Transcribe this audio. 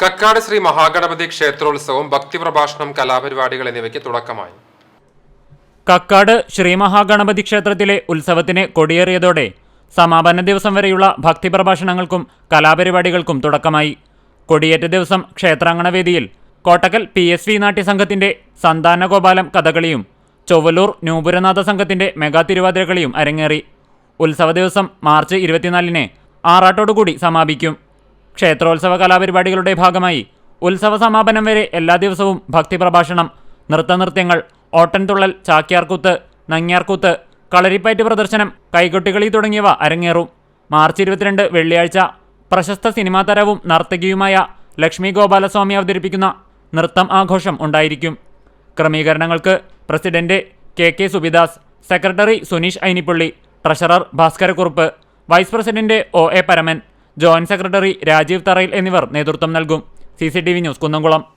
കക്കാട് ശ്രീ മഹാഗണപതി ക്ഷേത്രോത്സവം ഭക്തിപ്രഭാഷണം കലാപരിപാടികൾ എന്നിവയ്ക്ക് തുടക്കമായി. കക്കാട് ശ്രീ മഹാഗണപതി ക്ഷേത്രത്തിലെ ഉത്സവത്തിന് കൊടിയേറിയതോടെ സമാപന ദിവസം വരെയുള്ള ഭക്തിപ്രഭാഷണങ്ങൾക്കും കലാപരിപാടികൾക്കും തുടക്കമായി. കൊടിയേറ്റ ദിവസം ക്ഷേത്രാങ്കണവേദിയിൽ കോട്ടക്കൽ പി എസ് വി നാട്യസംഘത്തിന്റെ സന്താനഗോപാലം കഥകളിയും ചൊവ്വലൂർ നൂപുരനാഥ സംഘത്തിന്റെ മെഗാ തിരുവാതിരകളിയും അരങ്ങേറി. ഉത്സവ ദിവസം മാർച്ച് ഇരുപത്തിനാലിന് ആറാട്ടോടുകൂടി സമാപിക്കും. ക്ഷേത്രോത്സവ കലാപരിപാടികളുടെ ഭാഗമായി ഉത്സവ സമാപനം വരെ എല്ലാ ദിവസവും ഭക്തി പ്രഭാഷണം നൃത്തനൃത്യങ്ങൾ ഓട്ടൻതുള്ളൽ ചാക്യാർകൂത്ത് നങ്ങ്യാർകൂത്ത് കളരിപ്പയറ്റ് പ്രദർശനം കൈകൊട്ടികളി തുടങ്ങിയവ അരങ്ങേറും. മാർച്ച് ഇരുപത്തിരണ്ട് വെള്ളിയാഴ്ച പ്രശസ്ത സിനിമാ താരവും നർത്തകിയുമായ ലക്ഷ്മി ഗോപാലസ്വാമി അവതരിപ്പിക്കുന്ന നൃത്തം ആഘോഷം ഉണ്ടായിരിക്കും. ക്രമീകരണങ്ങൾക്ക് president K K Subidas secretary Suneesh Ainippally treasurer Bhaskarakkurup vice president O A Paraman joint secretary Rajeev Tharayil എന്നിവർ നേതൃത്വം നൽകും. C news Kunnamkulam.